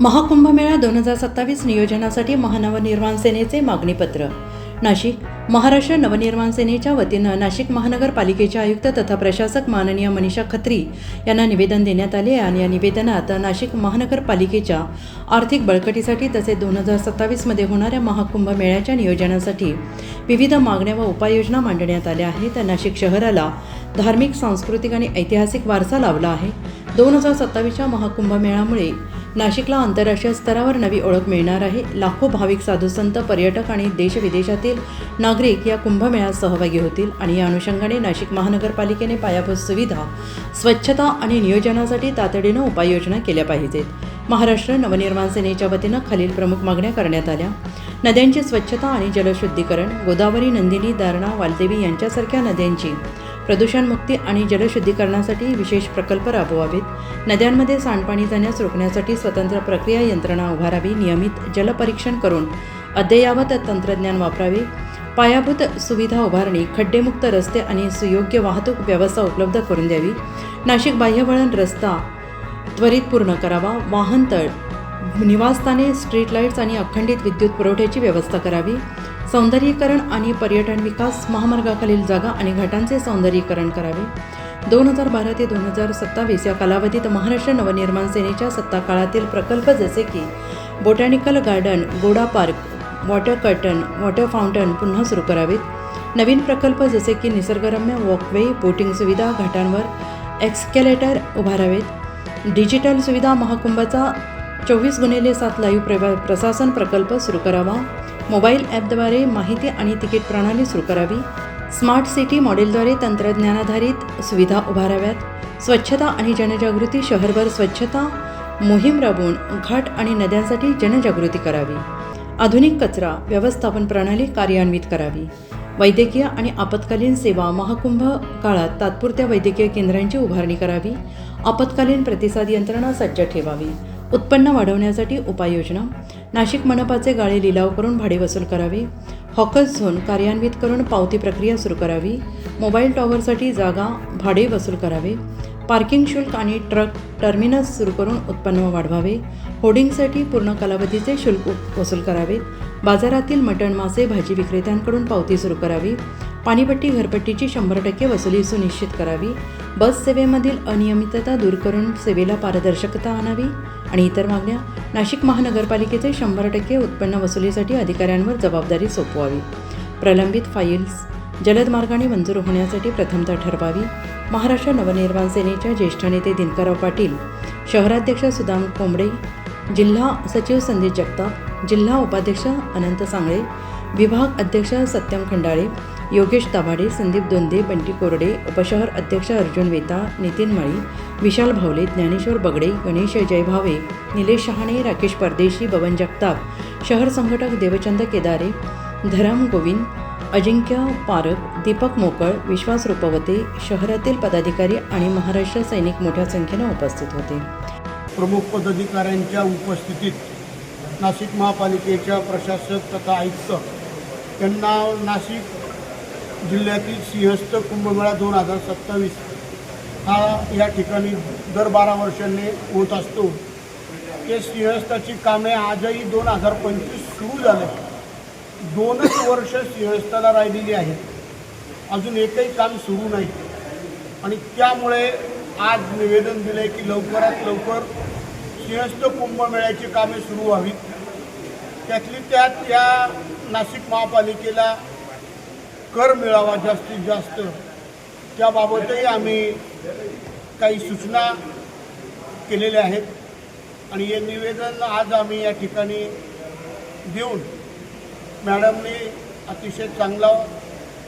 महाकुंभमेळा दोन हजार सत्तावीस नियोजनासाठी महानवनिर्माण सेनेचे मागणीपत्र. नाशिक. महाराष्ट्र नवनिर्माण सेनेच्या वतीनं नाशिक महानगरपालिकेचे आयुक्त तथा प्रशासक माननीय मनीषा खत्री यांना निवेदन देण्यात आले आणि या निवेदनात नाशिक महानगरपालिकेच्या आर्थिक बळकटीसाठी तसेच दोन हजार सत्तावीसमध्ये होणाऱ्या महाकुंभ मेळ्याच्या नियोजनासाठी विविध मागण्या व उपाययोजना मांडण्यात आल्या आहेत. नाशिक शहराला धार्मिक सांस्कृतिक आणि ऐतिहासिक वारसा लावला आहे. दोन हजार सत्तावीसच्या महाकुंभ मेळ्यामुळे नाशिकला आंतरराष्ट्रीय स्तरावर नवी ओळख मिळणार आहे. लाखो भाविक साधुसंत पर्यटक आणि देशविदेशातील नागरिक या कुंभमेळ्यात सहभागी होतील आणि या अनुषंगाने नाशिक महानगरपालिकेने पायाभूत सुविधा स्वच्छता आणि नियोजनासाठी तातडीनं उपाययोजना केल्या पाहिजेत. महाराष्ट्र नवनिर्माण सेनेच्या वतीनं खालील प्रमुख मागण्या करण्यात आल्या. नद्यांची स्वच्छता आणि जलशुद्धीकरण गोदावरी नंदिनी दारणा वालदेवी यांच्यासारख्या नद्यांची प्रदूषणमुक्ती आणि जलशुद्धीकरणासाठी विशेष प्रकल्प राबवावेत. नद्यांमध्ये सांडपाणी जाण्यास रोखण्यासाठी स्वतंत्र प्रक्रिया यंत्रणा उभारावी नियमित जलपरीक्षण करून अद्ययावत तंत्रज्ञान वापरावे. पायाभूत सुविधा उभारणी खड्डेमुक्त रस्ते आणि सुयोग्य वाहतूक व्यवस्था उपलब्ध करून द्यावी. नाशिक बाह्यवळण रस्ता त्वरित पूर्ण करावा. वाहनतळ निवासस्थाने स्ट्रीट लाईट्स आणि अखंडित विद्युत पुरवठ्याची व्यवस्था करावी. सौंदर्यीकरण आणि पर्यटन विकास महामार्गाखालील जागा आणि घाटांचे सौंदर्यीकरण करावे. दोन हजार बारा ते दोन हजार सत्तावीस या कालावधीत महाराष्ट्र नवनिर्माण सेनेच्या सत्ता काळातील प्रकल्प जसे की बोटॅनिकल गार्डन गोडा park water curtain water fountain पुन्हा सुरू करावेत. नवीन प्रकल्प जसे की निसर्गरम्य वॉकवे बोटिंग सुविधा घाटांवर एक्स्केलेटर उभारावेत. डिजिटल सुविधा महाकुंभाचा चोवीस गुणिले सात लाईव्ह प्र प्रशासन प्रकल्प सुरू करावा. मोबाईल ॲपद्वारे माहिती आणि तिकीट प्रणाली सुरू करावी. स्मार्ट सिटी मॉडेलद्वारे तंत्रज्ञानाधारित सुविधा उभाराव्यात. स्वच्छता आणि जनजागृती शहरभर स्वच्छता मोहीम राबवून घाट आणि नद्यांसाठी जनजागृती करावी. आधुनिक कचरा व्यवस्थापन प्रणाली कार्यान्वित करावी. वैद्यकीय आणि आपत्कालीन सेवा महाकुंभ काळात तात्पुरत्या वैद्यकीय केंद्रांची उभारणी करावी. आपत्कालीन प्रतिसाद यंत्रणा सज्ज ठेवावी. उत्पन्न वाढवण्यासाठी उपाययोजना नाशिक मनपाचे गाळे लिलाव करून भाडे वसूल करावे हॉकर्स झोन कार्यान्वित करून पावती प्रक्रिया सुरू करावी मोबाईल टॉवरसाठी जागा भाडे वसूल करावे पार्किंग शुल्क आणि ट्रक टर्मिनस सुरू करून उत्पन्न वाढवावे होर्डिंगसाठी पूर्ण कालावधीचे शुल्क वसूल करावे बाजारातील मटण मासे भाजी विक्रेत्यांकडून पावती सुरू करावी पाणीपट्टी घरपट्टीची शंभर टक्के वसुली सुनिश्चित करावी. बस सेवेमधील अनियमितता दूर करून सेवेला पारदर्शकता आणावी. आणि इतर मागण्या नाशिक महानगरपालिकेचे शंभर टक्के उत्पन्न वसुलीसाठी अधिकाऱ्यांवर जबाबदारी सोपवावी. प्रलंबित फाईल्स जलद मार्गाने मंजूर होण्यासाठी प्रथमता ठरवावी. महाराष्ट्र नवनिर्माण सेनेच्या ज्येष्ठ नेते दिनकरराव पाटील शहराध्यक्ष सुदाम कोंबडे जिल्हा सचिव संदीप जगताप जिल्हा उपाध्यक्ष अनंत सांगळे विभाग अध्यक्ष सत्यम खंडाळे योगेश ताबाडे संदीप दोंदे बंटी कोरडे उपशहर अध्यक्ष अर्जुन वेता नितीन माळी विशाल भावले ज्ञानेश्वर बगडे गणेश जय भावे निलेश शहाणे राकेश परदेशी बबन जगताप शहर संघटक देवचंद केदारे धरम गोविंद अजिंक्य पारक दीपक मोकळ विश्वास रुपवते शहरातील पदाधिकारी आणि महाराष्ट्र सैनिक मोठ्या संख्येनं उपस्थित होते. प्रमुख पदाधिकाऱ्यांच्या उपस्थितीत नाशिक महापालिकेच्या प्रशासक तथा आयुक्त यांना नाशिक जिल्ह्यातील सिंहस्थ कुंभमेळा दोन हजार सत्तावीस हा या ठिकाणी दर बारा वर्षांनी होत असतो. ते सिंहस्थाची कामे आजही दोन हजार पंचवीस सुरू झाले. दोनच वर्ष सिंहस्थाला राहिलेली आहेत. अजून एकही काम सुरू नाही. आणि त्यामुळे आज निवेदन दिलं आहे की लवकरात लवकर सिंहस्थ कुंभमेळ्याची कामे सुरू व्हावीत. त्यातली त्यात या नाशिक महापालिकेला कर मिळावा जास्तीत जास्त. त्याबाबतही आम्ही काही सूचना केलेल्या आहेत. आणि हे निवेदन आज आम्ही या ठिकाणी देऊन मॅडमने अतिशय चांगला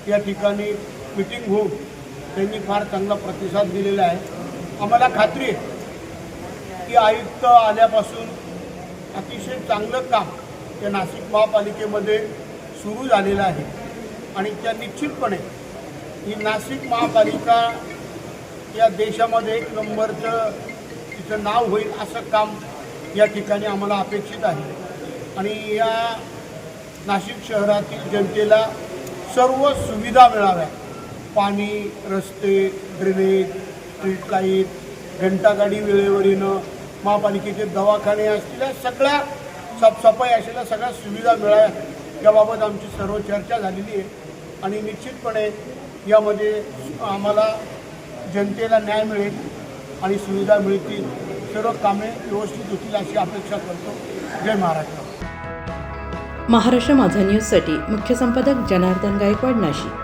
या ठिकाणी मिटिंग होऊन त्यांनी फार चांगला प्रतिसाद दिलेला आहे. आम्हाला खात्री आहे की आयुक्त आल्यापासून अतिशय चांगलं काम या नाशिक महापालिकेमध्ये सुरू झालेलं आहे. आणि त्या निश्चितपणे ही नाशिक महापालिका या देशामध्ये एक नंबरचं तिचं नाव होईल असं काम या ठिकाणी आम्हाला अपेक्षित आहे. आणि या नाशिक शहरातील जनतेला सर्व सुविधा मिळाव्या पाणी रस्ते ड्रेनेज स्ट्रीट लाइट घंटागाडी वेळेवर येणं महापालिकेचे दवाखाने असतील या सगळ्या साफसफाई असलेल्या सगळ्या सुविधा मिळाव्या याबाबत आमची सर्व चर्चा झालेली आहे. आणि निश्चितपणे यामध्ये आम्हाला जनतेला न्याय मिळेल आणि सुविधा मिळतील. सर्व कामे व्यवस्थित होतील अशी अपेक्षा करतो. जय महाराष्ट्र. महाराष्ट्र माझा न्यूजसाठी मुख्य संपादक जनार्दन गायकवाड नाशिक.